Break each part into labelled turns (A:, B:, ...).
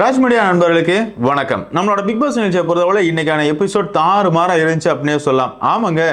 A: Raj media நண்பர்களுக்கு வணக்கம். நம்மளோட பிக் பாஸ் நிகழ்ச்சியை பொறுத்தவரை இன்னைக்கான எபிசோட் தாறு மாறா இருந்துச்சு அப்படின்னே சொல்லலாம். ஆமாங்க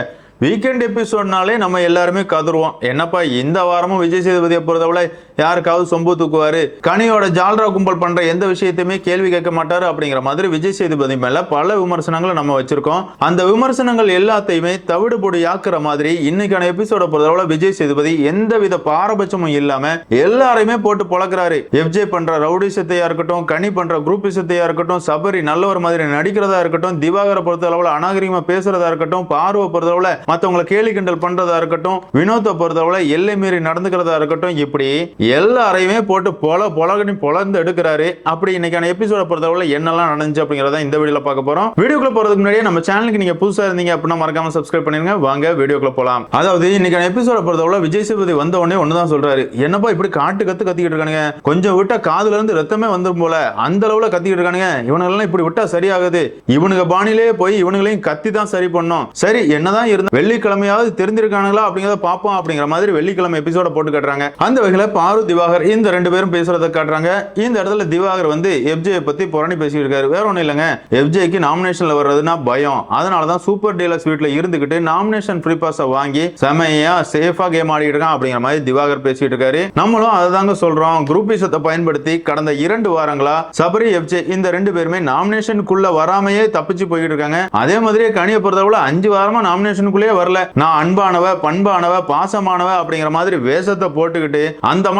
A: வீக்கெண்ட் எபிசோட்னாலே நம்ம எல்லாருமே கதருவோம் என்னப்பா இந்த வாரமும் விஜய் சேதுபதியை பொறுத்தவரை யாருக்காவது சொம்பு தூக்குவாரு? கனியோட ஜால்ரா கும்பல் பண்ற எந்த விஷயத்தையுமே கேள்வி கேட்க மாட்டாரு அப்படிங்கிற மாதிரி விஜய் சேதுபதி மேல பல விமர்சனங்களை நம்ம வச்சிருக்கோம். அந்த விமர்சனங்கள் எல்லாத்தையுமே தவிடுபொடி ஆக்குற மாதிரி இன்னைக்கான எபிசோட பொறுத்தவரை விஜய் சேதுபதி எந்தவித பாரபட்சமும் இல்லாம எல்லாரையுமே போட்டு பழக்கிறாரு. எஃப்ஜே பண்ற ரவுடிசத்தையா இருக்கட்டும் கனி பண்ற குரூப்பிசத்தையா இருக்கட்டும் சபரி நல்லவர் மாதிரி நடிக்கிறதா இருக்கட்டும் திவாகரை பொறுத்தளவுல அநாகரிகமா பேசுறதா இருக்கட்டும் பார்வை பொறுத்தளவுல மத்தவங்களை கேலி கிண்டல் பண்றதா இருக்கட்டும் வினோத்தை பொறுத்தளவுல எல்லை மீறி நடந்துக்கிறதா இருக்கட்டும் இப்படி எல்லாரையுமே போட்டு பொல பொலகனி பொலந்து எடுக்கிறாரு. அப்படி இன்னைக்கான எபிசோட பொறுத்தவரை என்னெல்லாம் நடந்துச்சு அப்படிங்கறத இந்த வீடியோல பார்க்க போறோம். வீடியோக்குள்ள போறதுக்கு முன்னாடியே நம்ம சேனலுக்கு நீங்க புதுசா இருந்தீங்க அப்படின்னா மறக்காம சப்ஸ்கிரைப் பண்ணிருங்க. வாங்க வீடியோக்குள்ள போலாம். அதாவது இன்னைக்கான எபிசோட பொறுத்தவரை விஜய் சேதுபதி வந்த உடனே ஒண்ணுதான் சொல்றாரு. என்னப்பா இப்படி காட்டு கத்து கத்திக்கிட்டு இருக்கானுங்க? கொஞ்சம் விட்டா காதுல இருந்து ரத்தமே வந்துரும் போல. அந்த அளவுல கத்திக்கிட்டு இருக்கானுங்க. இவனுங்கெல்லாம் இப்படி விட்டா சரியாகுது. இவனுங்க பாணிலே போய் இவனுங்களையும் கத்தி தான் சரி பண்ணும். சரி என்னதான் இருந்தா வெள்ளிக்கிழமையாவது தெரிஞ்சிருக்கானுங்களா அப்படிங்கறத பார்ப்போம் அப்படிங்கிற மாதிரி வெள்ளிக்கிழமை எபிசோட போட்டு கட்டுறாங்க. அந்த வகையில பாரு திவாகர் இந்த ரெண்டு பேரும் பேசுறத காட்டுறாங்க. இந்த இடத்துல திவாகர் வந்து எஃப்ஜே பத்தி புரணி பேசிட்டு இருக்காரு. வேற ஒண்ணும் இல்லைங்க. எஃப்ஜேக்கு நாமினேஷன்ல வர்றதுனா பயம். அதனால தான் சூப்பர் டீலர்ஸ் வீட்ல இருந்துகிட்டு நாமினேஷன் ஃப்ரீ பாஸை வாங்கி செமையா சேஃபா கேம் ஆடிட்டு இருக்கான் அப்படிங்கிற மாதிரி திவாகர் பேசிட்டு இருக்காரு. நம்மளும் அதை தாங்க சொல்றோம் குரூப்பிசத்தை பயன்படுத்தி கடந்த இரண்டு வாரங்களா சபரி எஃப்ஜே இந்த ரெண்டு பேருமே நாமினேஷனுக்குள்ள வராமையே தப்பிச்சு போயிட்டு இருக்காங்க. அதே மாதிரியே கனியை பொறுத்தவரை அஞ்சு வாரமா நாமினேஷனுக்குள்ளேயே வரல. நான் அன்பானவ பண்பானவ பாசமானவ அப்படிங்கிற மாதிரி வேஷத்தை போட்டுக்கிட்டு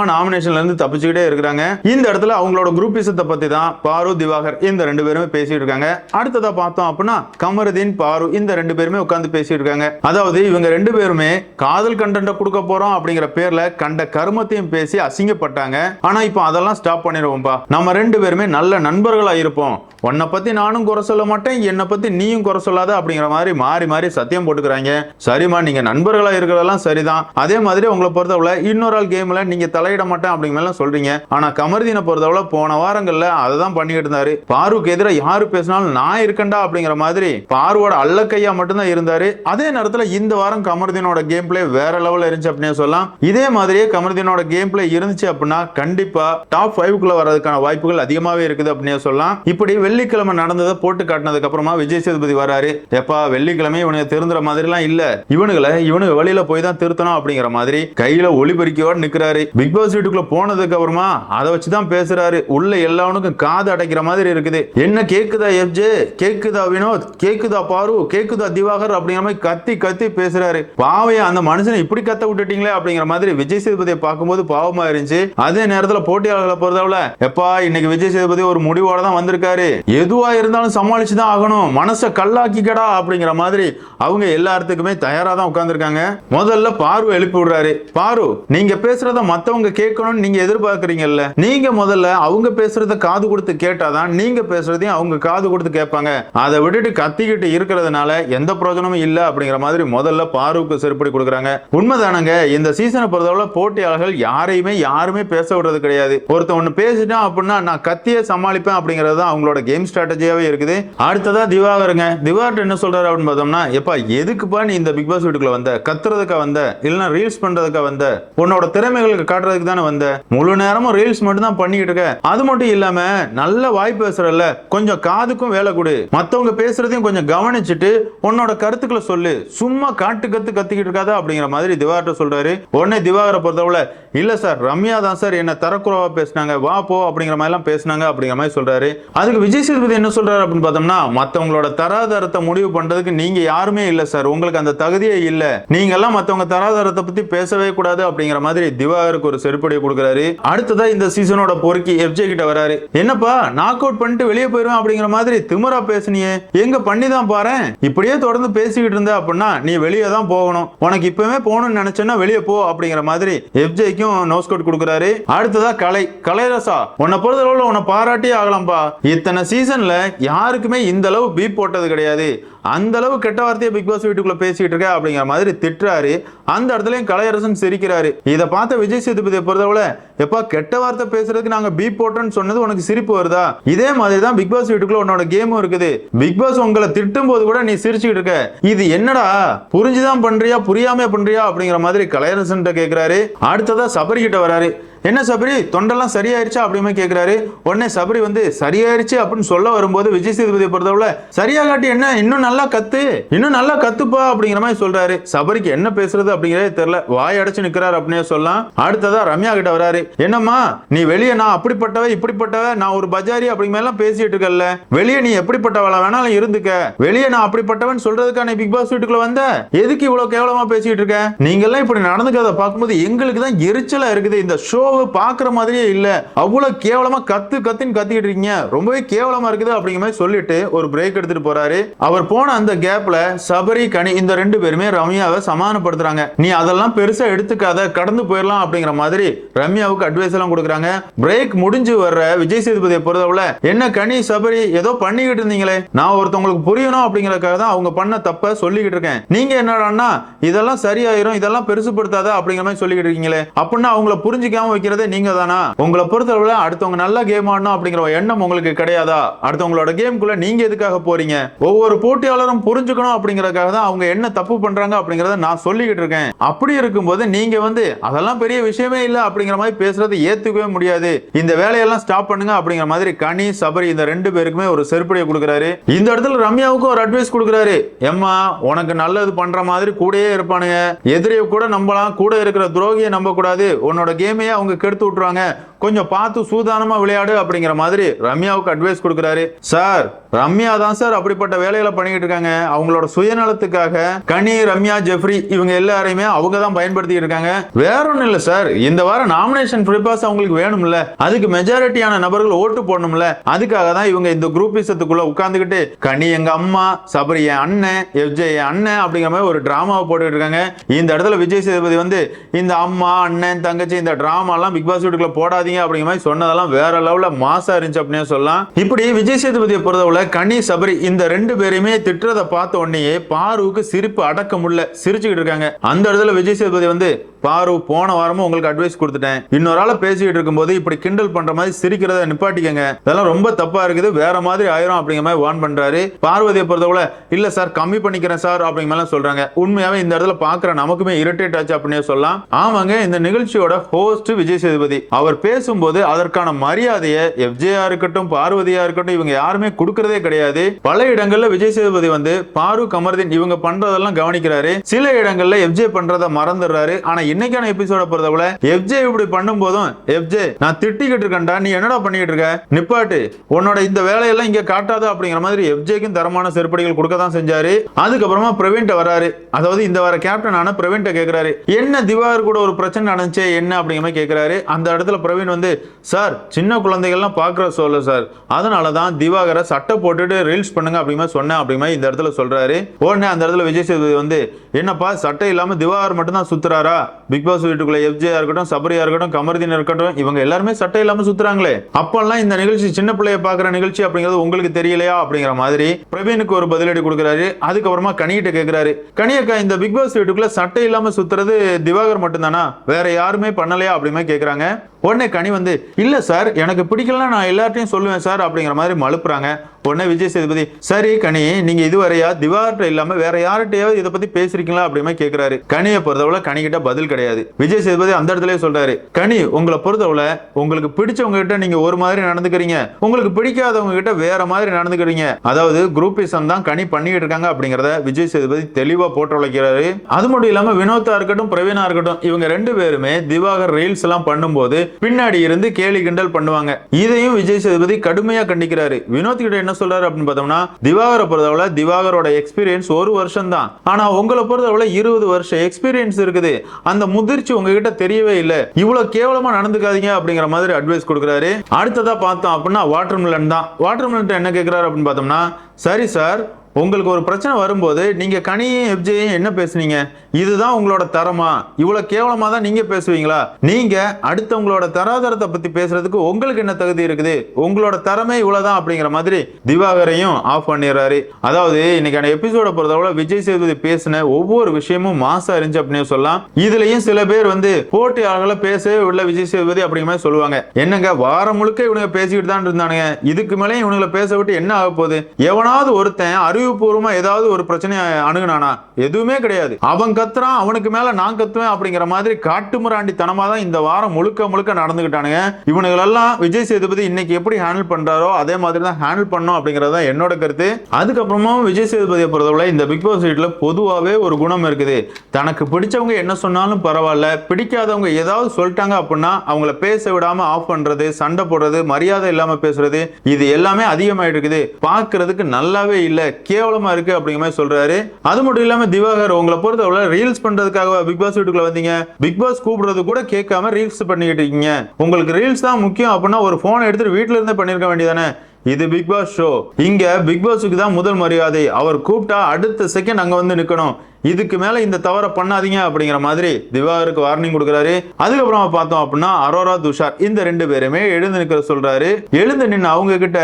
A: அந்தமா நாமினேஷன்ல இருந்து தப்பிச்சுக்கிட்டே இருக்கிறாங்க. இந்த இடத்துல அவங்களோட குரூப்பிசத்தை பத்தி தான் பாரு திவாகர் இந்த ரெண்டு பேருமே பேசிட்டு இருக்காங்க. அடுத்ததா பார்த்தோம் அப்படின்னா கமருதீன் பாரு இந்த ரெண்டு பேருமே உட்காந்து பேசிட்டு இருக்காங்க. அதாவது இவங்க ரெண்டு பேருமே காதல் கண்டென்ட்டை கொடுக்க போறோம் அப்படிங்கிற பேர்ல கண்ட கருமத்தையும் பேசி அசிங்கப்பட்டாங்க. ஆனா இப்போ அதெல்லாம் ஸ்டாப் பண்ணிடுவோம்பா நம்ம ரெண்டு பேருமே நல்ல நண்பர்களா இருப்போம். உன்னை பத்தி நானும் குறை சொல்ல மாட்டேன் என்னை பத்தி நீயும் குறை சொல்லாத அப்படிங்கிற மாதிரி மாறி மாறி சத்தியம் போட்டுக்கிறாங்க. சரிம்மா நீங்க நண்பர்களா இருக்கிறதெல்லாம் சரிதான். அதே மாதிரி உங்களை பொறுத்தவரை இன்னொரு ஆள் கேம்ல நீங்க தலையிட மாட்டேன் அப்படிங்கலாம் சொல்றீங்க. ஆனா கமர்தீனை பொறுத்தவரை போன வாரங்கள்ல அதை தான் பண்ணிட்டு இருந்தாரு. பாருக்கு எதிராக யாரு பேசினாலும் நான் இருக்கண்டா அப்படிங்கிற மாதிரி பாருவோட அல்லக்கையா மட்டும்தான் இருந்தாரு. அதே நேரத்துல இந்த வாரம் கமர்தீனோட கேம் பிளே வேற லெவல்ல இருந்துச்சு அப்படின்னு சொல்லலாம். இதே மாதிரியே கமர்தீனோட கேம் பிளே இருந்துச்சு அப்படின்னா கண்டிப்பா டாப் ஃபைவ்க்குள்ள வர்றதுக்கான வாய்ப்புகள் அதிகமாவே இருக்குது அப்படின்னு சொல்லலாம். இப்படி வெள்ளிக்கிழமை நடந்ததை போட்டு காட்டினதுக்கு அப்புறமா விஜய் சேதுபதி வராரு. எப்பா வெள்ளிக்கிழமை இவனுக்கு திருந்துற மாதிரிலாம் இல்ல. இவனுங்களை இவனுங்க வெளியில போய் தான் திருத்தணும் அப்படிங்கிற மாதிரி கையில ஒளிபெருக்கியோட நிக்கிறாரு. பிக் பாஸ் வீட்டுக்குள்ள போனதுக்கு அப்புறமா அதை வச்சுதான் பேசுறாரு. உள்ள எல்லாவனுக்கும் காது அடைக்கிற மாதிரி இருக்குது. என்ன கேக்குதா எஃப்ஜே? கேக்குதா வினோத்? கேக்குதா பாரு? கேக்குதா திவாகர்? அப்படிங்கிற மாதிரி கத்தி கத்தி பேசுறாரு. பாவையா அந்த மனுஷனை இப்படி கத்த விட்டுட்டீங்களே அப்படிங்கிற மாதிரி விஜய் சேதுபதியை பார்க்கும்போது பாவமா இருந்துச்சு. அதே நேரத்துல போட்டியாளர்களை பொறுத்தவள எப்பா இன்னைக்கு விஜய் சேதுபதி ஒரு முடிவோட தான் வந்திருக்காரு. எதுவா இருந்தாலும் சமாளிச்சு தான் ஆகணும். மனசை கல்லாக்கிக்கடா அப்படிங்கிற மாதிரி அவங்க எல்லாத்துக்குமே தயாரா தான் உட்கார்ந்துருக்காங்க. முதல்ல பார்வை எழுப்பி விடுறாரு. பாரு நீங்க பேசுறத மத்தவங்க கேட்கணும்னு நீங்க எதிர்பார்க்குறீங்கல்ல? நீங்க முதல்ல அவங்க பேசுறத காது கொடுத்து கேட்டாதான் நீங்க பேசுறதையும் அவங்க காது கொடுத்து கேட்பாங்க. அதை விட்டுட்டு கத்திக்கிட்டு இருக்கிறதுனால எந்த பிரயோஜனமும் இல்ல அப்படிங்கிற மாதிரி முதல்ல பாருக்கு செருப்படி கொடுக்குறாங்க. உண்மைதானங்க இந்த சீசனை பொறுத்தவரை போட்டியாளர்கள் யாரையுமே யாருமே பேச விடுறது கிடையாது. ஒருத்தன் ஒண்ணு பேசிட்டான் அப்படின்னா நான் கத்தியே சமாளிப்பேன் அப்படிங்கிறது தான் அவங்களோட கேம் ஸ்ட்ராட்டஜியாவே இருக்குது. அடுத்ததா திவாகருங்க. திவாகர் என்ன சொல்றாரு அப்படின்னு பார்த்தோம்னா எப்பா எதுக்குப்பா நீ இந்த பிக் பாஸ் வீட்டுக்குள்ள வந்த? கத்துறதுக்கா வந்த? இல்லைன்னா ரீல்ஸ் பண்றதுக்கா வந்த? உன்னோட திறமைகளுக்கு காட்டுறதுக்கு தானே வந்த? முழு நேரமும் ரீல்ஸ் மட்டும் தான் பண்ணிக்கிட்டு இருக்க. அது மட்டும் இல்லாம நல்ல வாய் பேசுறல கொஞ்சம் காதுக்கும் வேலை கொடு. மத்தவங்க பேசுறதையும் கொஞ்சம் கவனிச்சுட்டு உன்னோட கருத்துக்களை சொல்லு. சும்மா காட்டு கத்து கத்திக்கிட்டு இருக்காத அப்படிங்கிற மாதிரி திவாகர்ட்ட சொல்றாரு. உடனே திவாகரை பொறுத்தவரை இல்ல சார் ரம்யா தான் சார் என்ன தரக்குறவா பேசினாங்க. வா போ அப்படிங்கிற மாதிரி எல்லாம் பேசினாங்க அப்படிங்கிற மாதிரி சொல்றாரு. அதுக்கு விஜய் சேதுபதி என்ன சொல்றாரு அப்படின்னு பார்த்தோம்னா மத்தவங்களோட தராதரத்தை முடிவு பண்றதுக்கு நீங்க யாருமே இல்ல சார். உங்களுக்கு அந்த தகுதியே இல்ல. நீங்க எல்லாம் மத்தவங்க தராதரத்தை பத்தி பேசவே கூடாது அப்படிங்கிற மாதிரி திவாகருக்கு ஒரு செருப்படியை கொடுக்குறாரு. அடுத்ததா இந்த சீசனோட பொறுக்கி எஃப்ஜே கிட்ட வராரு. என்னப்பா நாக் அவுட் பண்ணிட்டு வெளியே போயிருவேன் அப்படிங்கிற மாதிரி திமரா பேசுனியே. எங்க பண்ணி தான் பாரு இப்படியே தொடர்ந்து பேசிக்கிட்டு இருந்த அப்படின்னா நீ வெளியே தான் போகணும். உனக்கு இப்பவே போகணும்னு நினைச்சேன்னா வெளியே போ அப்படிங்கிற மாதிரி எஃப்ஜேக்கும் நோஸ் கோட் கொடுக்குறாரு. அடுத்ததா கலை. கலைரசா உன்னை பொறுத்தளவுல உன்னை பாராட்டியே ஆகலாம்பா. இத்தனை சீசன்ல யாருக்குமே இந்த அளவு பீப் போட்டது கிடையாது. அந்த அளவு கெட்ட வார்த்தையை பிக் பாஸ் வீட்டுக்குள்ள பேசிட்டு இருக்க அப்படிங்கிற மாதிரி திட்டுறாரு. அந்த இடத்துலயும் கலையரசன் சிரிக்கிறாரு. இதை பார்த்த விஜய் சேதுபதியை பொறுத்தவரை எப்பா கெட்ட வார்த்தை பேசுறதுக்கு நாங்க பீப் போட்டோன்னு சொன்னது உனக்கு சிரிப்பு வருதா? இதே மாதிரி தான் பிக் பாஸ் வீட்டுக்குள்ள உன்னோட கேமும் இருக்குது. பிக் பாஸ் உங்களை திட்டும் போது கூட நீ சிரிச்சுக்கிட்டு இருக்க. இது என்னடா? புரிஞ்சுதான் பண்றியா? புரியாம பண்றியா? அப்படிங்கிற மாதிரி கலையரசன் கேக்குறாரு. அடுத்ததா சபரி கிட்ட வராரு. என்ன சபரி தொண்டெல்லாம் சரியாயிருச்சா அப்படின்னு கேட்குறாரு உடனே சபரி வந்து சரியாயிருச்சு அப்படின்னு சொல்ல வரும்போது விஜய் சேதுபதி பொறுத்தவரை சரியா காட்டி என்ன இன்னும் நல்லா கத்து இன்னும் நல்லா கத்துப்பா அப்படிங்கிற மாதிரி சொல்றாரு. சபரிக்கு என்ன பேசுறது அப்படிங்கிறதே தெரியல. வாய் அடைச்சு நிக்கிறாரு அப்படின்னே சொல்லலாம். அடுத்ததா ரம்யா கிட்ட வராரு. என்னம்மா நீ வெளியே நான் அப்படிப்பட்டவ இப்படிப்பட்டவ நான் ஒரு பஜாரி அப்படிங்கிற எல்லாம் பேசிட்டு இருக்கல வெளியே நீ எப்படிப்பட்டவள வேணாலும் இருந்துக்க. வெளியே நான் அப்படிப்பட்டவன் சொல்றதுக்கான பிக் பாஸ் வீட்டுக்குள்ள வந்த? எதுக்கு இவ்வளவு கேவலமா பேசிட்டு இருக்க? நீங்க எல்லாம் இப்படி நடந்துக்கிறத பார்க்கும்போது எங்களுக்கு தான் எரிச்சலா இருக்குது. இந்த ஷோ ஷோவை பாக்குற மாதிரியே இல்லை. அவ்வளோ கேவலமாக கத்து கத்துன்னு கத்திக்கிட்டு இருக்கீங்க. ரொம்பவே கேவலமா இருக்குது அப்படிங்கிற மாதிரி சொல்லிட்டு ஒரு பிரேக் எடுத்துட்டு போறாரு. அவர் போன அந்த கேப்ல சபரி கனி இந்த ரெண்டு பேருமே ரம்யாவை சமாதானப்படுத்துறாங்க. நீ அதெல்லாம் பெருசா எடுத்துக்காத கடந்து போயிடலாம் அப்படிங்கிற மாதிரி ரம்யாவுக்கு அட்வைஸ் எல்லாம் கொடுக்குறாங்க. பிரேக் முடிஞ்சு வர்ற விஜய் சேதுபதியை பொறுத்தவரை என்ன கனி சபரி ஏதோ பண்ணிக்கிட்டு இருந்தீங்களே? நான் ஒருத்தவங்களுக்கு புரியணும் அப்படிங்கறதுக்காக தான் அவங்க பண்ண தப்ப சொல்லிக்கிட்டு இருக்கேன். நீங்க என்னடான்னா இதெல்லாம் சரியாயிரும் இதெல்லாம் பெருசுப்படுத்தாத அப்படிங்கிற மாதிரி சொல்லிக்கிட்டு இருக்கீங்களே. அப்படின்னா அவங்கள புரிஞ்சுக்காம வைக்கிறதே நீங்க தானா உங்களை பொறுத்தளவுல அடுத்தவங்க நல்லா கேம் ஆடணும் அப்படிங்கிற எண்ணம் உங்களுக்கு கிடையாதா? அடுத்தவங்களோட கேம்குள்ள நீங்க எதுக்காக போறீங்க? ஒவ்வொரு போட்டியாளரும் புரிஞ்சுக்கணும் அப்படிங்கறதுக்காக தான் அவங்க என்ன தப்பு பண்றாங்க அப்படிங்கறத நான் சொல்லிக்கிட்டு இருக்கேன். அப்படி இருக்கும்போது நீங்க வந்து அதெல்லாம் பெரிய விஷயமே இல்ல அப்படிங்கிற மாதிரி பேசுறது ஏத்துக்கவே முடியாது. இந்த வேலையெல்லாம் ஸ்டாப் பண்ணுங்க அப்படிங்கிற மாதிரி கனி சபரி இந்த ரெண்டு பேருக்குமே ஒரு செருப்படியை கொடுக்குறாரு. இந்த இடத்துல ரம்யாவுக்கு ஒரு அட்வைஸ் கொடுக்குறாரு. எம்மா உனக்கு நல்லது பண்ற மாதிரி கூடயே இருப்பானுங்க. எதிரியை கூட நம்பலாம் கூட இருக்கிற துரோகியை நம்ப கூடாது உன்னோட கேமையே அவங்க கெடுத்து விட்டுருவாங்க கொஞ்சம் பார்த்து சூதானமா விளையாடு அப்படிங்கிற மாதிரி ரம்யாவுக்கு அட்வைஸ் கொடுக்குறாரு. சார் ரம்யா தான் சார் அப்படிப்பட்ட வேலைகளை பண்ணிக்கிட்டு இருக்காங்க. அவங்களோட சுயநலத்துக்காக கனி ரம்யா ஜெஃப்ரி இவங்க எல்லாரையுமே அவங்க தான் பயன்படுத்திக்கிட்டு இருக்காங்க. வேற ஒன்றும் இல்ல சார். இந்த வாரம் நாமினேஷன் ஃப்ரீ பாஸ் அவங்களுக்கு வேணும்ல. அதுக்கு மெஜாரிட்டியான நபர்கள் ஓட்டு போடணும்ல. அதுக்காக தான் இவங்க இந்த குரூப்பிசத்துக்குள்ள உட்கார்ந்துகிட்டு கனி எங்க அம்மா சபரி என் அண்ணன் எஃப்ஜே என் அண்ணன் அப்படிங்கிற மாதிரி ஒரு டிராமாவை போட்டுக்கிட்டு இருக்காங்க. இந்த இடத்துல விஜய் சேதுபதி வந்து இந்த அம்மா அண்ணன் தங்கச்சி இந்த டிராமா எல்லாம் பிக் பாஸ் வீட்டுக்குள்ள போடாதீங்க அப்படிங்கிற மாதிரி சொன்னதெல்லாம் வேற லெவலில் மாசா இருந்துச்சு அப்படின்னு சொல்லலாம். இப்படி விஜய் சேதுபதியை பொறுத்தவரை கனி சபரி இந்த ரெண்டு பேரையுமே திட்டுறதை பார்த்த உடனேயே பாருவுக்கு சிரிப்பு அடக்க முடியல. சிரிச்சுக்கிட்டு இருக்காங்க. அந்த இடத்துல விஜய் சேதுபதி வந்து பாரு போன வாரமும் உங்களுக்கு அட்வைஸ் கொடுத்துட்டேன். இன்னொரு ஆள பேசிக்கிட்டு இருக்கும்போது இப்படி கிண்டல் பண்ற மாதிரி சிரிக்கிறத நிப்பாட்டிக்கங்க. இதெல்லாம் ரொம்ப தப்பா இருக்குது. வேற மாதிரி ஆயிரும் அப்படிங்கிற மாதிரி வான் பண்றாரு. பார்வதியை பொறுத்தவரை இல்ல சார் கம்மி பண்ணிக்கிறேன் சார் அப்படிங்கிற மாதிரி சொல்றாங்க. உண்மையாவே இந்த இடத்துல பாக்குற நமக்குமே இரிட்டேட் ஆச்சு அப்படின்னு சொல்லலாம். ஆமாங்க இந்த நிகழ்ச்சியோட ஹோஸ்ட் விஜய் சேதுபதி. அவர் பேசும்போது அதற்கான மரியாதையை எஃப்ஜேயா இருக்கட்டும் பார்வதியா இருக்கட்டும் இவங்க யாருமே கொடுக்கறதே கிடையாது. பல இடங்கள்ல விஜய் சேதுபதி வந்து பாரு கமர்தீன் இவங்க பண்றதெல்லாம் கவனிக்கிறாரு. சில இடங்கள்ல எஃப்ஜே பண்றத மறந்துடுறாரு. ஆனா இன்னைக்கான எபிசோட பொறுத்தவரை எஃப்ஜே இப்படி பண்ணும் போதும் எஃப்ஜே நான் திட்டிக்கிட்டு இருக்கேன்டா நீ என்னடா பண்ணிக்கிட்டு இருக்க? நிப்பாட்டு. உன்னோட இந்த வேலையெல்லாம் இங்க காட்டாது அப்படிங்கிற மாதிரி எஃப்ஜேக்கும் தரமான செருப்படிகள் கொடுக்க தான் செஞ்சாரு. அதுக்கப்புறமா பிரவீன்ட்ட வராரு. அதாவது இந்த வர கேப்டன் ஆன பிரவீன்ட்ட கேட்கிறாரு என்ன திவாகர் கூட ஒரு பிரச்சனை நடந்துச்சே என்ன அப்படிங்கிற மாதிரி கேட்கிறாரு அந்த இடத்துல பிரவீன் வந்து சார் சின்ன குழந்தைகள்லாம் பாக்குற சொல்ல சார். அதனால தான் திவாகரை சட்டை போட்டுட்டு ரீல்ஸ் பண்ணுங்க அப்படிங்கிற சொன்னேன் அப்படிங்கிற இந்த இடத்துல சொல்றாரு. உடனே அந்த இடத்துல விஜய் சேதுபதி வந்து என்னப்பா சட்டை இல்லாம திவாகர் மட்டும் தான் சுத்துறாரா? பிக் பாஸ் வீட்டுக்குள்ள எஃப்ஜியா இருக்கட்டும் சபரியா இருக்கட்டும் கமர்தீன் இருக்கட்டும் இவங்க எல்லாருமே சட்டை இல்லாம சுத்துறாங்களே. அப்பெல்லாம் இந்த நிகழ்ச்சி சின்ன பிள்ளைய பாக்குற நிகழ்ச்சி அப்படிங்கிறது உங்களுக்கு தெரியலையா அப்படிங்கிற மாதிரி பிரவீனுக்கு ஒரு பதிலடி கொடுக்குறாரு. அதுக்கப்புறமா கனிகிட்ட கேட்கிறாரு கனியக்கா இந்த பிக் பாஸ் வீட்டுக்குள்ள சட்டை இல்லாம சுத்துறது திவாகர் மட்டும்தானா? வேற யாருமே பண்ணலையா அப்படிமே கேக்குறாங்க. உடனே கனி வந்து இல்ல சார் எனக்கு பிடிக்கலன்னா நான் எல்லார்ட்டையும் சொல்லுவேன் சார் அப்படிங்கிற மாதிரி மழுப்புறாங்க. உடனே விஜய் சேதுபதி சரி கனி நீங்க இதுவரையா திவார்ட்ட இல்லாம வேற யார்கிட்டயாவது இதை பத்தி பேசிருக்கீங்களா? அப்படிமே கேக்குறாரு. கனியை பொறுத்தவரை கனிக்கிட்ட பதில் கிடையாது. விஜய் சேதுபதி அந்த இடத்துல சொல்றாரு கனி உங்களை பொறுத்தவரை உங்களுக்கு பிடிச்சவங்க கிட்ட நீங்க ஒரு மாதிரி நடந்துக்கிறீங்க. உங்களுக்கு பிடிக்காதவங்க கிட்ட வேற மாதிரி நடந்துக்கிறீங்க. அதாவது குரூப்பிசம் தான் கனி பண்ணிக்கிட்டு இருக்காங்க அப்படிங்கறத விஜய் சேதுபதி தெளிவா போட்டு உழைக்கிறாரு அது மட்டும் இல்லாம வினோத்தா இருக்கட்டும் பிரவீனா இருக்கட்டும் இவங்க ரெண்டு பேருமே திவாகர் ரீல்ஸ் எல்லாம் பண்ணும்போது பின்னாடி இருந்து கேலி கிண்டல் பண்ணுவாங்க. இதையும் விஜய் சேதுபதி கடுமையா கண்டிக்கிறாரு. வினோத் கிட்ட என்ன சொல்றாரு அப்படின்னு பார்த்தோம்னா திவாகரை பொறுத்தவரை திவாகரோட எக்ஸ்பீரியன்ஸ் ஒரு வருஷம் தான் ஆனா உங்களை பொறுத்தவரை இருபது வருஷம் எக்ஸ்பீரியன்ஸ் இருக்குது. அந்த முதிர்ச்சி உங்ககிட்ட தெரியவே இல்லை. இவ்வளவு கேவலமா நடந்துக்காதீங்க அப்படிங்கிற மாதிரி அட்வைஸ் கொடுக்குறாரு. அடுத்ததா பார்த்தோம் அப்படின்னா வாட்டர் மிலன் தான். வாட்டர் மிலன் என்ன கேட்கிறாரு அப்படின்னு பார்த்தோம்னா சரி சார் உங்களுக்கு ஒரு பிரச்சனை வரும்போது நீங்க கனியும் எப்ஜேயும் என்ன பேசுனீங்க? இதுதான் உங்களோட தரமா? இவ்வளோ கேவலமா தான் நீங்க பேசுவீங்களா? நீங்க அடுத்தவங்களோட தராதரத்தை பற்றி பேசுறதுக்கு உங்களுக்கு என்ன தகுதி இருக்குது? உங்களோட தரமே இவ்வளோதான் அப்படிங்கிற மாதிரி திவாகரையும் ஆஃப் பண்ணிடுறாரு. அதாவது இன்னைக்கான எபிசோட பொறுத்தவரை விஜய் சேதுபதி பேசின ஒவ்வொரு விஷயமும் மாசா இருந்துச்சு அப்படின்னு சொல்லலாம். இதுலயும் சில பேர் வந்து போட்டியாளர்களை பேசவே உள்ள விஜய் சேதுபதி அப்படிங்கிற மாதிரி சொல்லுவாங்க. என்னங்க வாரம் முழுக்க இவனுங்க பேசிக்கிட்டு தான் இருந்தானுங்க. இதுக்கு மேலே இவனுங்களை பேச விட்டு என்ன ஆக போகுது எவனாவது ஒருத்தன் அறிவு அறிவுபூர்வமா ஏதாவது ஒரு பிரச்சனையை அணுகுனானா? எதுவுமே கிடையாது. அவன் கத்துறான் அவனுக்கு மேல நான் கத்துவேன் அப்படிங்கிற மாதிரி காட்டுமிராண்டித்தனமாக தான் இந்த வாரம் முழுக்க முழுக்க நடந்துகிட்டானுங்க. இவனுங்களெல்லாம் விஜய் சேதுபதி இன்னைக்கு எப்படி ஹேண்டில் பண்றாரோ அதே மாதிரி தான் ஹேண்டில் பண்ணும் அப்படிங்கிறது தான் என்னோட கருத்து. அதுக்கப்புறமா விஜய் சேதுபதியை பொறுத்தவரை இந்த பிக் பாஸ் வீட்டில் பொதுவாகவே ஒரு குணம் இருக்குது. தனக்கு பிடிச்சவங்க என்ன சொன்னாலும் பரவாயில்ல. பிடிக்காதவங்க ஏதாவது சொல்லிட்டாங்க அப்படின்னா அவங்கள பேச விடாம ஆஃப் பண்றது சண்டை போடுறது மரியாதை இல்லாம பேசுறது இது எல்லாமே அதிகமாயிட்டு இருக்குது. பார்க்கிறதுக்கு நல்லாவே இல்லை. கேவலமா இருக்கு அப்படிங்கிற மாதிரி சொல்றாரு. அது மட்டும் இல்லாம திவாகர் உங்களை பொறுத்தவரை ரீல்ஸ் பண்றதுக்காக பிக் பாஸ் வீட்டுக்குள்ள வந்தீங்க? பிக் பாஸ் கூப்பிடுறது கூட கேட்காம ரீல்ஸ் பண்ணிக்கிட்டு இருக்கீங்க. உங்களுக்கு ரீல்ஸ் தான் முக்கியம் அப்படின்னா ஒரு போன் எடுத்துட்டு வீட்டில் இருந்தே பண்ணிருக்க வேண்டியதானே இது பிக் பாஸ் ஷோ இங்க பிக் பாஸுக்கு தான் முதல் மரியாதை. அவர் கூப்பிட்டா அடுத்த செகண்ட் அங்க வந்து நிக்கணும். இதுக்கு மேல இந்த தவறை பண்ணாதீங்க அப்படிங்கிற மாதிரி திவாகருக்கு வார்னிங் கொடுக்குறாரு. அதுக்கப்புறம் பார்த்தோம் அப்படின்னா அரோரா துஷார் இந்த ரெண்டு பேருமே எழுந்து நிக்கிற சொல்றாரு. எழுந்து நின்று அவங்க கிட்ட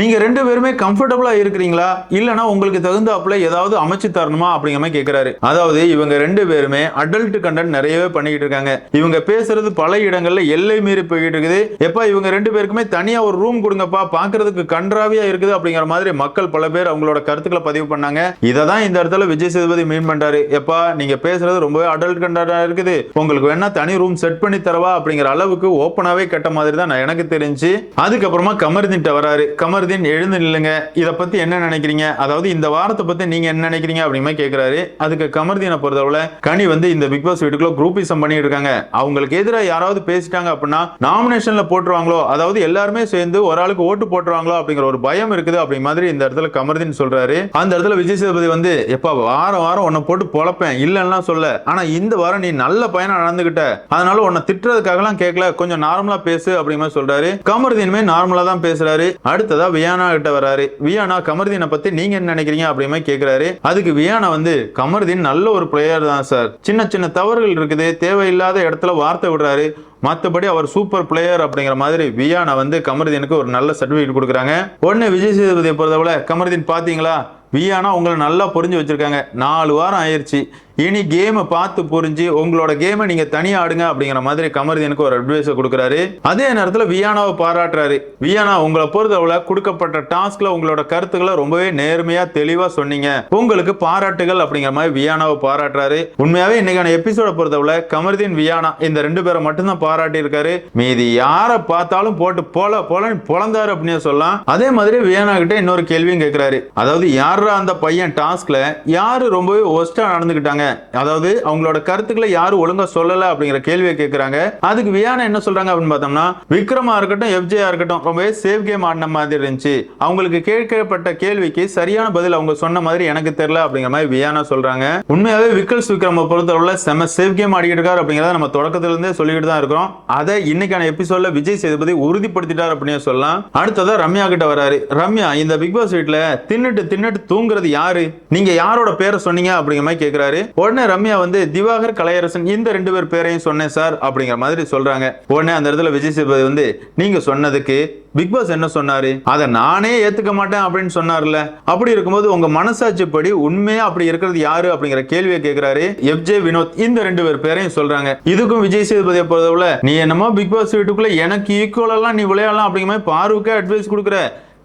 A: நீங்க ரெண்டு பேருமே கம்ஃபர்டபுளா இருக்கிறீங்களா? இல்லைன்னா உங்களுக்கு தகுந்தாப்புல ஏதாவது அமைச்சு தரணுமா? அப்படிங்கிற மாதிரி கேட்கிறாரு அதாவது இவங்க ரெண்டு பேருமே அடல்ட் கண்டென்ட் நிறையவே பண்ணிக்கிட்டு இருக்காங்க. இவங்க பேசுறது பல இடங்கள்ல எல்லை மீறி போயிட்டு இருக்குது. எப்பா இவங்க ரெண்டு பேருக்குமே தனியா ஒரு ரூம் கொடுங்கப்பா பாக்குறதுக்கு கன்றாவியா இருக்குது அப்படிங்கிற மாதிரி மக்கள் பல பேர் அவங்களோட கருத்துக்களை பதிவு பண்ணாங்க. இதை தான் இந்த இடத்துல விஜய் சேதுபதி மீன் பண்ணிட்டாரு எப்பா நீங்க பேசுறது ரொம்பவே அடல்ட் கண்டா இருக்குது. உங்களுக்கு வேணா தனி ரூம் செட் பண்ணி தரவா அப்படிங்கிற அளவுக்கு ஓப்பனாவே கட்ட மாதிரி தான் எனக்கு தெரிஞ்சு. அதுக்கப்புறமா கமருதீன் வராரு. கமருதீன் எழுந்து நில்லுங்க. இத பத்தி என்ன நினைக்கிறீங்க? அதாவது இந்த வாரத்தை பத்தி நீங்க என்ன நினைக்கிறீங்க அப்படின்னு மாதிரி கேக்குறாரு. அதுக்கு கமருதீனை பொறுத்தவரை கனி வந்து இந்த பிக் பாஸ் வீட்டுக்குள்ள குரூப்பிசம் பண்ணிட்டு இருக்காங்க. அவங்களுக்கு எதிராக யாராவது பேசிட்டாங்க அப்படின்னா நாமினேஷன்ல போட்டுருவாங்களோ அதாவது எல்லாருமே சேர்ந்து ஒரு ஆளுக்கு ஓட்டு போட்டுருவாங்களோ அப்படிங்கிற ஒரு பயம் இருக்குது. அப்படி மாதிரி இந்த இடத்துல கமருதீன் சொல்றாரு. அந்த இடத்துல விஜய் சேதுபதி வந்து எப்பா வாரம் வாரம் உன்னை போட்டு பொழப்பேன். இல்லைன்னா சொல்ல. ஆனா இந்த வாரம் நீ நல்ல பயணம் நடந்துகிட்ட. அதனால உன்னை திட்டுறதுக்காகலாம் கேட்கல கொஞ்சம் நார்மலா பேசு அப்படிங்கிற மாதிரி சொல்றாரு. கமருதீனுமே நார்மலா தான் பேசுறாரு. அடுத்ததா வியானா கிட்ட வராரு. வியானா கமருதீனை பத்தி நீங்க என்ன நினைக்கிறீங்க அப்படின்னு மாதிரி கேக்குறாரு. அதுக்கு வியானா வந்து கமருதீன் நல்ல ஒரு பிளேயர் தான் சார் சின்ன சின்ன தவறுகள் இருக்குது. தேவையில்லாத இடத்துல வார்த்தை விடுறாரு. மற்றபடி அவர் சூப்பர் பிளேயர் அப்படிங்கிற மாதிரி வியானா வந்து கமருதீனுக்கு ஒரு நல்ல சர்டிஃபிகேட் கொடுக்குறாங்க. உடனே விஜய் சேதுபதியை பொறுத்தவரை கமருதீன் பாத்தீங்களா? வியானா உங்களை நல்லா புரிஞ்சு வச்சுருக்காங்க. நாலு வாரம் ஆயிருச்சு. இனி கேமை பார்த்து புரிஞ்சு உங்களோட கேமை நீங்க தனியா ஆடுங்க அப்படிங்கிற மாதிரி கமர்தீனுக்கு ஒரு அட்வைஸை கொடுக்குறாரு. அதே நேரத்தில் வியானாவை பாராட்டுறாரு. வியானா உங்களை பொறுத்தவரை கொடுக்கப்பட்ட டாஸ்க்ல உங்களோட கருத்துக்களை ரொம்பவே நேர்மையா தெளிவா சொன்னீங்க. உங்களுக்கு பாராட்டுகள் அப்படிங்கிற மாதிரி வியானாவை பாராட்டுறாரு. உண்மையாவே இன்னைக்கான எபிசோட பொறுத்தவரை கமர்தீன் வியானா இந்த ரெண்டு பேரை மட்டும்தான் பாராட்டி இருக்காரு மீதி யாரை பார்த்தாலும் போட்டு போல போலன்னு பொழந்தாரு அப்படின்னு சொல்லலாம். அதே மாதிரி வியானா கிட்ட இன்னொரு கேள்வியும் கேட்கிறாரு அதாவது யாரா அந்த பையன் டாஸ்க்ல யாரு ரொம்பவே ஒஸ்டா நடந்துகிட்டாங்க? அதாவது அவங்களோட கருத்துக்களை யாரும் ஒழுங்கா சொல்லல அப்படிங்கிற கேள்வியை கேட்கிறாங்க அதுக்கு வியானா என்ன சொல்றாங்க அப்படின்னு பார்த்தோம்னா விக்ரமா இருக்கட்டும் எஃப்ஜேயா இருக்கட்டும் ரொம்பவே சேஃப் கேம் ஆடின மாதிரி இருந்துச்சு. அவங்களுக்கு கேட்கப்பட்ட கேள்விக்கு சரியான பதில் அவங்க சொன்ன மாதிரி எனக்கு தெரியல அப்படிங்கிற மாதிரி வியானா சொல்றாங்க. உண்மையாவே விக்கல்ஸ் விக்ரம பொறுத்தவரை செம சேஃப் கேம் ஆடிக்கிட்டு இருக்காரு அப்படிங்கிறத நம்ம தொடக்கத்துல இருந்தே சொல்லிட்டு தான் இருக்கிறோம். அதை இன்னைக்கான எபிசோட்ல விஜய் சேதுபதி உறுதிப்படுத்திட்டார் அப்படின்னு சொல்லலாம். அடுத்ததான் ரம்யா கிட்ட வராரு. ரம்யா இந்த பிக் பாஸ் வீட்டுல தின்னுட்டு தின்னுட்டு தூங்குறது யாரு? நீங்க யாரோட பேரை சொன்னீங்க அப்படிங்கிற மாதிரி கேக்குறாரு. உடனே ரம்யா வந்து திவாகர் கலையரசன் இந்த ரெண்டு பேர் பேரையும் சொன்னேன் சார் அப்படிங்கிற மாதிரி சொல்றாங்க. உடனே அந்த இடத்துல விஜய் சேதுபதி வந்து நீங்க சொன்னதுக்கு பிக் பாஸ் என்ன சொன்னாரு? அதை நானே ஏத்துக்க மாட்டேன் அப்படின்னு சொன்னார்ல. அப்படி இருக்கும்போது உங்க மனசாட்சிப்படி உண்மையா அப்படி இருக்கிறது யாரு? அப்படிங்கிற கேள்வியை கேட்கிறாரு எஃப்ஜே வினோத். இந்த ரெண்டு பேர் பேரையும் சொல்றாங்க. இதுக்கும் விஜய் சேதுபதியை பொறுத்தவரை நீ என்னமோ பிக் பாஸ் வீட்டுக்குள்ள எனக்கு ஈக்குவலெல்லாம் நீ விளையாடலாம் அப்படிங்கிற மாதிரி பார்வுக்கே அட்வைஸ் கொடுக்குற.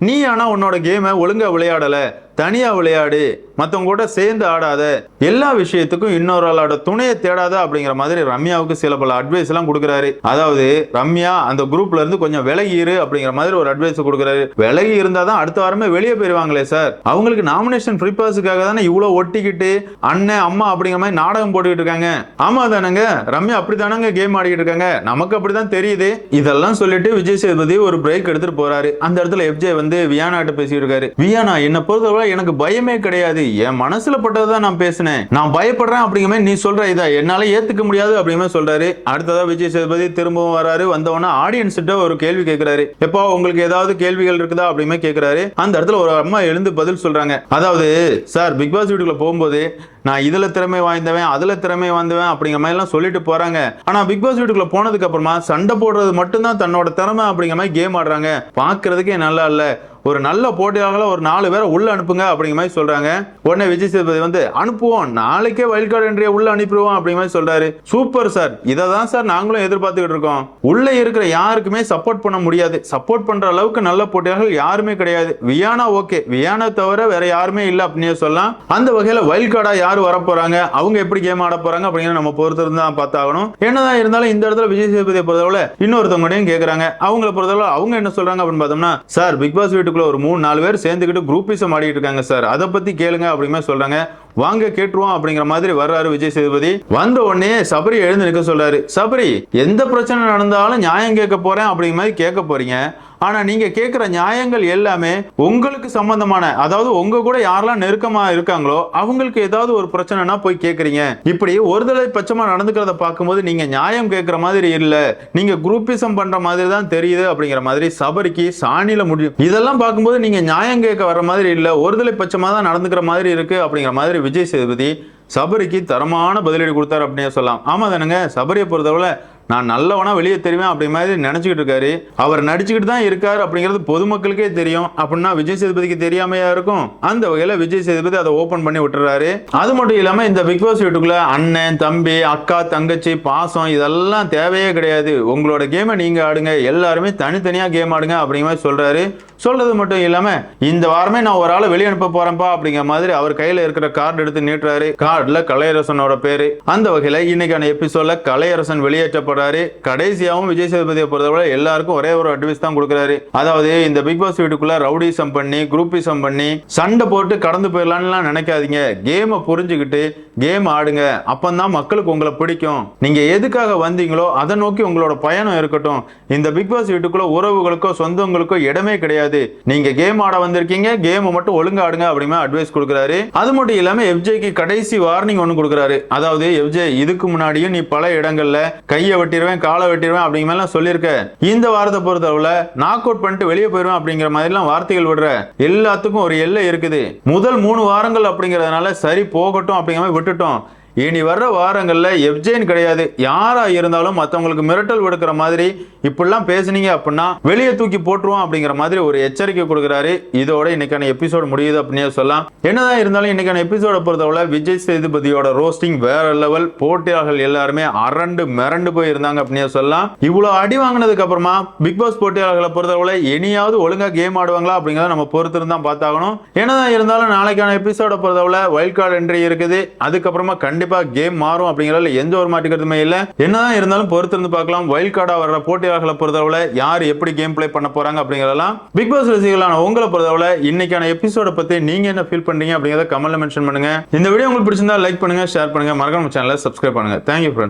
A: நீ ஆனா உன்னோட கேமை ஒழுங்கா விளையாடல. தனியாக விளையாடு மற்றவங்க கூட சேர்ந்து ஆடாத எல்லா விஷயத்துக்கும் இன்னொரு ஆளோட துணையை தேடாத அப்படிங்கிற மாதிரி ரம்யாவுக்கு சில பல அட்வைஸ் எல்லாம் கொடுக்குறாரு. அதாவது ரம்யா அந்த குரூப்ல இருந்து கொஞ்சம் விலகி இரு அப்படிங்கிற மாதிரி ஒரு அட்வைஸ் கொடுக்குறாரு. விலகி இருந்தா தான் அடுத்த வாரமே வெளியே போயிருவாங்களே சார் அவங்களுக்கு நாமினேஷன் ஃப்ரீ பாஸுக்காக தானே இவ்வளோ ஒட்டிக்கிட்டு அண்ணன் அம்மா அப்படிங்கிற மாதிரி நாடகம் போட்டுக்கிட்டு இருக்காங்க. ஆமா தானங்க ரம்யா அப்படி தானங்க கேம் ஆடிக்கிட்டு இருக்காங்க. நமக்கு அப்படிதான் தெரியுது. இதெல்லாம் சொல்லிட்டு விஜய் சேதுபதி ஒரு பிரேக் எடுத்துட்டு போறாரு. அந்த இடத்துல எஃப்ஜே வந்து வியானாட்ட பேசிட்டு இருக்காரு. வியானா என்ன பொறுத்தவரை எனக்கு பயமே கிடையாது. என் மனசுல பட்டதை நான் பேசினேன். நான் பயப்படுறேன் அப்படிங்கிற மாதிரி நீ சொல்ற இதா என்னால ஏத்துக்க முடியாது அப்படிங்கிற சொல்றாரு. அடுத்ததா விஜய் சேதுபதி திரும்பவும் வராரு. வந்தவொடனே ஆடியன்ஸ் கிட்ட ஒரு கேள்வி கேட்கிறாரு எப்பா உங்களுக்கு ஏதாவது கேள்விகள் இருக்குதா அப்படின்னு கேட்கிறாரு அந்த இடத்துல ஒரு அம்மா எழுந்து பதில் சொல்றாங்க. அதாவது சார் பிக் பாஸ் வீட்டுக்குள்ள போகும்போது நான் இதுல திறமை வாய்ந்தவன் அதுல திறமை வாய்ந்தவன் அப்படிங்கிற மாதிரி எல்லாம் சொல்லிட்டு போறாங்க. ஆனா பிக் பாஸ் வீட்டுக்குள்ள போனதுக்கு அப்புறமா சண்டை போடுறது மட்டும்தான் தன்னோட திறமை அப்படிங்கிற மாதிரி கேம் ஆடுறாங்க. பாக்குறதுக்கே நல்லா இல்லை. ஒரு நல்ல போட்டியாளர்களை ஒரு நாலு பேரை உள்ள அனுப்புங்க அப்படிங்கிற மாதிரி சொல்றாங்க. உடனே விஜய் சேதுபதி வந்து அனுப்புவோம் நாளைக்கே வைல்ட் கார்டு என்றே உள்ள அனுப்பிடுவோம் அப்படிங்கிற மாதிரி சொல்றாரு. சூப்பர் சார் இதை தான் சார் நாங்களும் எதிர்பார்த்துக்கிட்டு இருக்கோம். உள்ள இருக்கிற யாருக்குமே சப்போர்ட் பண்ண முடியாது. சப்போர்ட் பண்ற அளவுக்கு நல்ல போட்டியாளர்கள் யாருமே கிடையாது. வியானா ஓகே வியானா தவிர வேற யாருமே இல்லை அப்படின்னு சொல்லலாம். அந்த வகையில வைல்ட் கார்டா யார் வர போறாங்க? அவங்க எப்படி கேம் ஆட போறாங்க அப்படிங்கிற நம்ம பொறுத்து இருந்தா பார்த்தாகணும். என்னதான் இருந்தாலும் இந்த இடத்துல விஜய் சேதுபதியை பொறுத்தவரை இன்னொருத்தவங்களையும் கேட்கறாங்க அவங்கள பொறுத்தளவு அவங்க என்ன சொல்றாங்க அப்படின்னு பார்த்தோம்னா சார் பிக் பாஸ் வீட்டு வீட்டுக்குள்ள ஒரு மூணு நாலு பேர் சேர்ந்துக்கிட்டு குரூப்பிசம் ஆடிட்டு இருக்காங்க சார். அதை பத்தி கேளுங்க அப்படிங்கிற சொல்றாங்க. வாங்க கேட்டுருவோம் அப்படிங்கிற மாதிரி வர்றாரு விஜய் சேதுபதி. வந்த உடனே சபரி எழுந்து நிற்க சொல்றாரு. சபரி எந்த பிரச்சனை நடந்தாலும் நியாயம் கேட்க போறேன் அப்படிங்கிற மாதிரி கேட்க போறீங்க. ஆனால் நீங்கள் கேட்குற நியாயங்கள் எல்லாமே உங்களுக்கு சம்பந்தமான அதாவது உங்க கூட யாரெல்லாம் நெருக்கமாக இருக்காங்களோ அவங்களுக்கு ஏதாவது ஒரு பிரச்சனைனா போய் கேட்குறீங்க இப்படி ஒருதலை பட்சமாக நடந்துக்கிறத பார்க்கும்போது நீங்கள் நியாயம் கேட்குற மாதிரி இல்லை. நீங்கள் குரூப்பிசம் பண்ணுற மாதிரி தான் தெரியுது அப்படிங்கிற மாதிரி சபரிக்கு சாணியில் முடியும் இதெல்லாம் பார்க்கும்போது நீங்கள் நியாயம் கேட்க வர மாதிரி இல்லை. ஒருதலை பட்சமாக தான் நடந்துக்கிற மாதிரி இருக்குது அப்படிங்கிற மாதிரி விஜய் சேதுபதி சபரிக்கு தரமான பதிலடி கொடுத்தாரு அப்படின்னு சொல்லலாம். ஆமா தானுங்க சபரியை பொறுத்தவரை நான் நல்லவனா வெளியே தெரிவேன் அப்படி மாதிரி நினைச்சுக்கிட்டு இருக்காரு. அவர் நடிச்சுக்கிட்டு தான் இருக்காரு அப்படிங்கிறது பொதுமக்களுக்கே தெரியும். அப்படின்னா விஜய் சேதுபதிக்கு தெரியாமையா இருக்கும்? அந்த வகையில விஜய் சேதுபதி அதை ஓபன் பண்ணி விட்டுறாரு. அது மட்டும் இல்லாம இந்த பிக் பாஸ் வீட்டுக்குள்ள அண்ணன் தம்பி அக்கா தங்கச்சி பாசம் இதெல்லாம் தேவையே கிடையாது. உங்களோட கேமை நீங்க ஆடுங்க. எல்லாருமே தனித்தனியா கேம் ஆடுங்க அப்படிங்கிற மாதிரி சொல்றாரு. சொல்றது மட்டும் இல்லாம இந்த வாரமே நான் ஒரு ஆளை வெளியே அனுப்ப போறேன்ப்பா அப்படிங்கிற மாதிரி அவர் கையில இருக்கிற கார்டு எடுத்து நீட்டுறாரு. கார்டுல கலையரசனோட பேரு. அந்த வகையில இன்னைக்கான எபிசோட்ல கலையரசன் வெளியேற்றப்படுறாரு. கடைசியாவும் விஜய் சேதுபதியை பொறுத்தவரை எல்லாருக்கும் ஒரே ஒரு அட்வைஸ் தான் கொடுக்குறாரு. அதாவது இந்த பிக் பாஸ் வீட்டுக்குள்ள ரவுடிசம் பண்ணி குரூப்பிசம் பண்ணி சண்டை போட்டு கடந்து போயிடலாம்லாம் நினைக்காதீங்க. கேமை புரிஞ்சுக்கிட்டு கேம் ஆடுங்க. அப்பந்தான் மக்களுக்கு உங்களை பிடிக்கும். நீங்க எதுக்காக வந்தீங்களோ அதை நோக்கி உங்களோட பயணம் இருக்கட்டும். இந்த பிக் பாஸ் வீட்டுக்குள்ள உறவுகளுக்கோ சொந்தங்களுக்கோ இடமே கிடையாது. நீங்க கேம் ஆட வந்திருக்கீங்க கேம் மட்டும் ஒழுங்கா ஆடுங்க அப்படிமே அட்வைஸ் கொடுக்குறாரு. அது மட்டும் இல்லாம எஃப்ஜேக்கு கடைசி வார்னிங் ஒன்று கொடுக்குறாரு. அதாவது எஃப்ஜே இதுக்கு முன்னாடியும் நீ பல இடங்கள்ல கையை வெட்டிடுவேன் காலை வெட்டிடுவேன் அப்படிங்கிற மாதிரிலாம் சொல்லியிருக்க. இந்த வாரத்தை பொறுத்தளவுல நாக் அவுட் பண்ணிட்டு வெளியே போயிடுவேன் அப்படிங்கிற மாதிரிலாம் வார்த்தைகள் விடுற. எல்லாத்துக்கும் ஒரு எல்லை இருக்குது. முதல் மூணு வாரங்கள் அப்படிங்கிறதுனால சரி போகட்டும் அப்படிங்கிற மாதிரி விட்டுட்டோம். இனி வர்ற வாரங்களில் எஃப்ஜேன் கிடையாது. யாராக இருந்தாலும் மற்றவங்களுக்கு மிரட்டல் விடுக்கிற மாதிரி இப்படிலாம் பேசுனீங்க அப்படின்னா வெளியே தூக்கி போட்டுருவோம் அப்படிங்கிற மாதிரி ஒரு எச்சரிக்கை கொடுக்குறாரு. இதோட இன்னைக்கான எபிசோடு முடியுது அப்படின்னே சொல்லலாம். என்னதான் இருந்தாலும் இன்னைக்கான எபிசோடை பொறுத்தவரை விஜய் சேதுபதியோட ரோஸ்டிங் வேற லெவல் போட்டியாளர்கள் எல்லாருமே அரண்டு மிரண்டு போய் இருந்தாங்க அப்படின்னே சொல்லலாம். இவ்வளோ அடி வாங்கினதுக்கு அப்புறமா பிக் பாஸ் போட்டியாளர்களை பொறுத்தவரை இனியாவது ஒழுங்காக கேம் ஆடுவாங்களா அப்படிங்கிறத நம்ம பொறுத்து பார்த்தாகணும். என்னதான் இருந்தாலும் நாளைக்கான எபிசோட பொறுத்தவரை வைல்ட் கார்டு என்ட்ரி இருக்குது. அதுக்கப்புறமா கண்டிப்பா கேம் மாறும் அப்படிங்கிறதுல எந்த ஒரு மாற்றுக்கிறதுமே இல்ல. என்னதான் இருந்தாலும் பொறுத்து இருந்து பார்க்கலாம். வைல்ட் கார்டா வர்ற போட்டியாளர்களை பொறுத்தவரை யார் எப்படி கேம் பிளே பண்ண போறாங்க அப்படிங்கறதெல்லாம் பிக் பாஸ் ரசிகர்களான உங்களை பொறுத்தவரை இன்னைக்கான எபிசோட பத்தி நீங்க என்ன ஃபீல் பண்றீங்க அப்படிங்கறத கமெண்ட்ல மென்ஷன் பண்ணுங்க. இந்த வீடியோ உங்களுக்கு பிடிச்சிருந்தா லைக் பண்ணுங்க ஷேர் பண்ணுங்க. மறக்காம சேனலை சப்ஸ்கிரைப் பண்ணுங்க. Thank you friends